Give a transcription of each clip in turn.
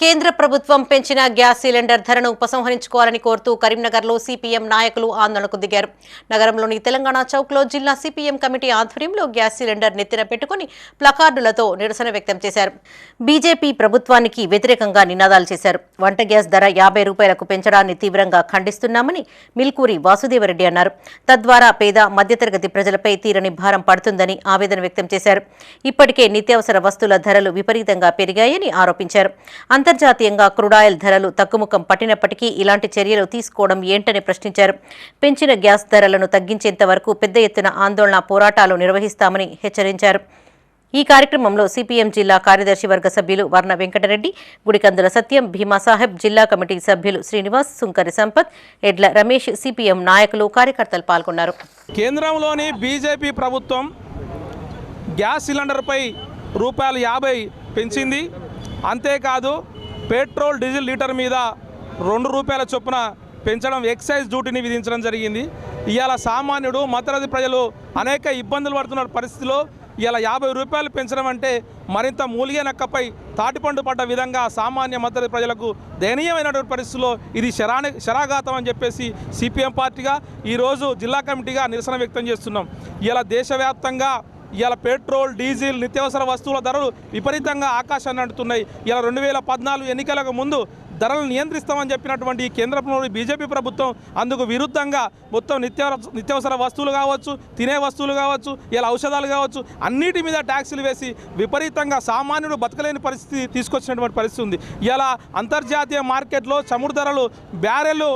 కేంద్ర ప్రభుత్వం పెంచిన గ్యాస్ సిలిండర్ ధరను ఉపసంహరించుకోవాలని కోరుతూ కరీంనగర్లో సిపిఎం నాయకులు ఆందోళనకు దిగారు. నగరంలోని తెలంగాణ చౌక్లో జిల్లా సిపిఎం కమిటీ ఆధ్వర్యంలో గ్యాస్ సిలిండర్ నెత్తిన పెట్టుకుని ప్లకార్డులతో నిరసన వ్యక్తం చేశారు. బీజేపీ ప్రభుత్వానికి వ్యతిరేకంగా నినాదాలు చేశారు. వంట గ్యాస్ ధర యాభై రూపాయలకు పెంచడాన్ని తీవ్రంగా ఖండిస్తున్నామని మిల్కూరి వాసుదేవరెడ్డి అన్నారు. తద్వారా పేద మధ్యతరగతి ప్రజలపై తీరని భారం పడుతుందని ఆవేదన వ్యక్తం చేశారు. ఇప్పటికే నిత్యావసర వస్తువుల ధరలు విపరీతంగా పెరిగాయని ఆరోపించారు. అంతర్జాతీయంగా క్రూడాయిల్ ధరలు తగ్గుముఖం పట్టినప్పటికీ ఇలాంటి చర్యలు తీసుకోవడం ఏంటని ప్రశ్నించారు. పెంచిన గ్యాస్ ధరలను తగ్గించేంత వరకు పెద్ద ఎత్తున ఆందోళన పోరాటాలు నిర్వహిస్తామని హెచ్చరించారు. ఈ కార్యక్రమంలో సిపిఎం జిల్లా కార్యదర్శి వర్గ సభ్యులు వర్ణ వెంకటరెడ్డి గుడికందుల సత్యం భీమా సాహెబ్ జిల్లా కమిటీ సభ్యులు శ్రీనివాస్ సుంకరి సంపత్ ఎడ్ల రమేష్ సిపిఎం నాయకులు కార్యకర్తలు పాల్గొన్నారు. కేంద్రంలోని బీజేపీ ప్రభుత్వం గ్యాస్ సిలిండర్పై రూపాయలు యాభై పెంచింది. అంతేకాదు పెట్రోల్ డీజిల్ లీటర్ మీద రెండు రూపాయల చొప్పున పెంచడం ఎక్సైజ్ డ్యూటీని విధించడం జరిగింది. ఇవాళ సామాన్యుడు మతరది ప్రజలు అనేక ఇబ్బందులు పడుతున్న పరిస్థితిలో ఇలా యాభై రూపాయలు పెంచడం అంటే మరింత మూలిగే నక్కపై తాటిపండు పడ్డ విధంగా సామాన్య మద్దతు ప్రజలకు దయనీయమైనటువంటి పరిస్థితుల్లో ఇది శరాని శరాఘాతం అని చెప్పేసి సిపిఎం పార్టీగా ఈరోజు జిల్లా కమిటీగా నిరసన వ్యక్తం చేస్తున్నాం. ఇలా దేశవ్యాప్తంగా ఇవాళ పెట్రోల్ డీజిల్ నిత్యావసర వస్తువుల ధరలు విపరీతంగా ఆకాశాన్ని అంటున్నాయి ఇలా రెండు వేల పద్నాలుగు ఎన్నికలకు ముందు ధరలు నియంత్రిస్తామని చెప్పినటువంటి ఈ కేంద్రంలోని బీజేపీ ప్రభుత్వం అందుకు విరుద్ధంగా మొత్తం నిత్య నిత్యావసర వస్తువులు కావచ్చు తినే వస్తువులు కావచ్చు ఇలా ఔషధాలు కావచ్చు అన్నిటి మీద ట్యాక్సులు వేసి విపరీతంగా సామాన్యుడు బతకలేని పరిస్థితి తీసుకొచ్చినటువంటి పరిస్థితి ఉంది. ఇలా అంతర్జాతీయ మార్కెట్లో చమురు ధరలు బ్యారెల్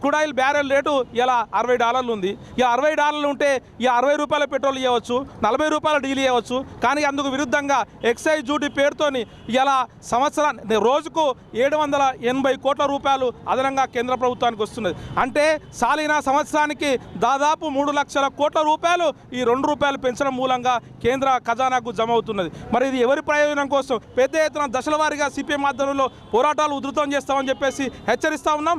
క్రూడాయిల్ బ్యారెల్ రేటు ఇలా అరవై డాలర్లు ఉంది. ఈ అరవై డాలర్లు ఉంటే ఇక అరవై రూపాయల పెట్రోల్ ఇవ్వచ్చు నలభై రూపాయల డీల్ ఇవ్వచ్చు కానీ అందుకు విరుద్ధంగా ఎక్సైజ్ డ్యూటీ పేరుతోని ఇలా సంవత్సరాన్ని రోజుకు ఏడు వందల ఎనభై కోట్ల రూపాయలు అదనంగా కేంద్ర ప్రభుత్వానికి వస్తున్నది. అంటే సాలిన సంవత్సరానికి దాదాపు మూడు లక్షల కోట్ల రూపాయలు ఈ రెండు రూపాయలు పెంచడం మూలంగా కేంద్ర ఖజానాకు జమ అవుతున్నది. మరి ఇది ఎవరి ప్రయోజనం కోసం? పెద్ద ఎత్తున దశల వారీగా సిపిఎం ఆధ్వర్యంలో పోరాటాలు ఉధృతం చేస్తామని చెప్పేసి హెచ్చరిస్తా ఉన్నాం.